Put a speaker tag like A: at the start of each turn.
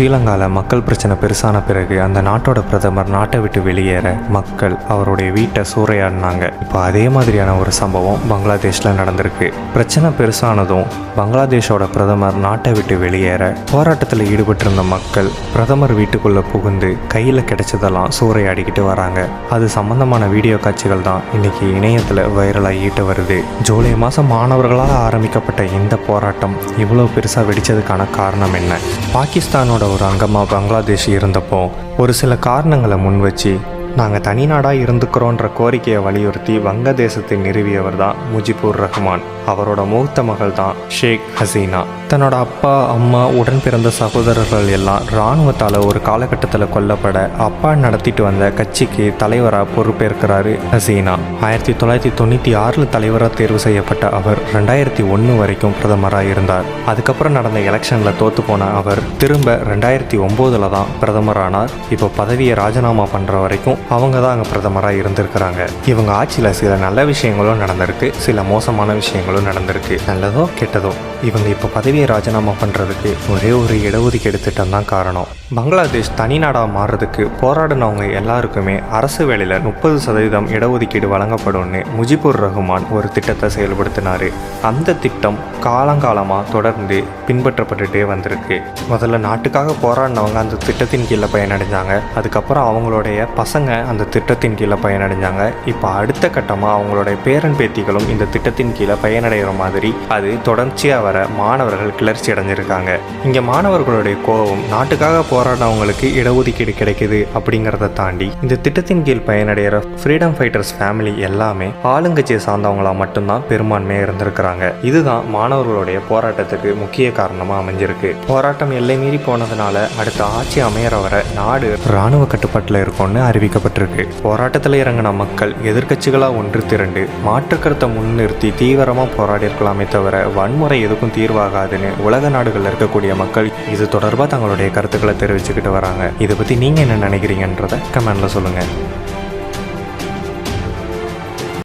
A: ஸ்ரீலங்காவில் மக்கள் பிரச்சனை பெருசான பிறகு அந்த நாட்டோட பிரதமர் நாட்டை விட்டு வெளியேற மக்கள் அவருடைய வீட்டை சூறையாடினாங்க. இப்போ அதே மாதிரியான ஒரு சம்பவம் பங்களாதேஷில் நடந்திருக்கு. பிரச்சனை பெருசானதும் பங்களாதேஷோட பிரதமர் நாட்டை விட்டு வெளியேற போராட்டத்தில் ஈடுபட்டிருந்த மக்கள் பிரதமர் வீட்டுக்குள்ளே புகுந்து கையில் கிடைச்சதெல்லாம் சூறையாடிக்கிட்டு வராங்க. அது சம்பந்தமான வீடியோ காட்சிகள் தான் இன்னைக்கு இணையத்தில் வைரலாகிட்டு வருது. ஜூலை மாதம் மாணவர்களால் ஆரம்பிக்கப்பட்ட இந்த போராட்டம் இவ்வளோ பெருசாக வெடித்ததுக்கான காரணம் என்ன? பாகிஸ்தானோட ஒரு அங்கமாக பங்களாதேஷ் இருந்தப்போ ஒரு சில காரணங்களை முன் வச்சு நாங்கள் தனி நாடாக இருந்துக்கிறோன்ற கோரிக்கையை வலியுறுத்தி வங்கதேசத்தை நிறுவியவர் தான் முஜிபுர் ரஹ்மான். அவரோட மூத்த மகள் தான் ஷேக் ஹசீனா. தன்னோட அப்பா அம்மா உடன் பிறந்த சகோதரர்கள் எல்லாம் இராணுவத்தால் ஒரு காலகட்டத்தில் கொல்லப்பட அப்பா நடத்திட்டு வந்த கட்சிக்கு தலைவராக பொறுப்பேற்கிறாரு ஹசீனா. ஆயிரத்தி தொள்ளாயிரத்தி தொண்ணூற்றி ஆறில் தலைவராக தேர்வு செய்யப்பட்ட அவர் ரெண்டாயிரத்தி ஒன்று வரைக்கும் பிரதமராக இருந்தார். அதுக்கப்புறம் நடந்த எலெக்ஷனில் தோற்று போன அவர் திரும்ப ரெண்டாயிரத்தி ஒம்போதில் தான் பிரதமரானார். இப்போ பதவியை ராஜினாமா பண்ணுற வரைக்கும் அவங்க தான் அங்கே பிரதமராக இருந்திருக்கிறாங்க. இவங்க ஆட்சியில் சில நல்ல விஷயங்களும் நடந்திருக்கு சில மோசமான விஷயங்களும் நடந்திருக்கு. நல்லதோ கெட்டதோ. இவங்க இப்போ பதவியை ராஜினாமா பண்ணுறதுக்கு ஒரே ஒரு இடஒதுக்கீடு திட்டம் தான் காரணம். பங்களாதேஷ் தனிநாடாக மாறுறதுக்கு போராடினவங்க எல்லாருக்குமே அரசு வேலையில் முப்பது சதவீதம் இடஒதுக்கீடு வழங்கப்படும்னு முஜிபுர் ரஹ்மான் ஒரு திட்டத்தை செயல்படுத்தினார். அந்த திட்டம் காலங்காலமாக தொடர்ந்து பின்பற்றப்பட்டுட்டே வந்திருக்கு. முதல்ல நாட்டுக்காக போராடினவங்க அந்த திட்டத்தின் கீழே பயனடைஞ்சாங்க. அதுக்கப்புறம் அவங்களுடைய பசங்க அந்த திட்டத்தின் கீழே பயனடைஞ்சாங்க. இப்போ அடுத்த கட்டமாக அவங்களுடைய பேரன் பேத்திகளும் இந்த திட்டத்தின் கீழே பயனடைகிற மாதிரி அது தொடர்ச்சியாக வர மாணவர்கள் கிளர்ச்சி அடைஞ்சிருக்காங்க. இங்கே மாணவர்களுடைய கோபம் நாட்டுக்காக போராடினவங்களுக்கு இடஒதுக்கீடு கிடைக்குது அப்படிங்கிறத தாண்டி இந்த திட்டத்தின் கீழ் பயனடைகிற ஃப்ரீடம் ஃபைட்டர்ஸ் ஃபேமிலி எல்லாமே ஆளுங்கட்சியை சார்ந்தவங்களா மட்டும்தான் பெரும்பான்மையாக இருந்திருக்கிறாங்க. இதுதான் மாணவர்களுடைய போராட்டத்துக்கு முக்கிய காரணமாக அமைஞ்சிருக்கு. போராட்டம் எல்லை மீறி போனதுனால அடுத்த ஆட்சி அமையற வர நாடு இராணுவ கட்டுப்பாட்டில் இருக்கும்னு அறிவிக்கப்பட்டிருக்கு போராட்டத்தில் இறங்கின மக்கள் எதிர்க்கட்சிகளாக ஒன்று திரண்டு மாற்றுக்கருத்தை முன்னிறுத்தி தீவிரமாக போராடி இருக்கலாமே தவிர வன்முறை எதுக்கும் தீர்வாகாதுன்னு உலக நாடுகளில் இருக்கக்கூடிய மக்கள் இது தொடர்பாக தங்களுடைய கருத்துக்களை தெரிவிச்சுக்கிட்டு வராங்க. இதை பற்றி நீங்கள் என்ன நினைக்கிறீங்கன்றதை கமெண்டில் சொல்லுங்கள்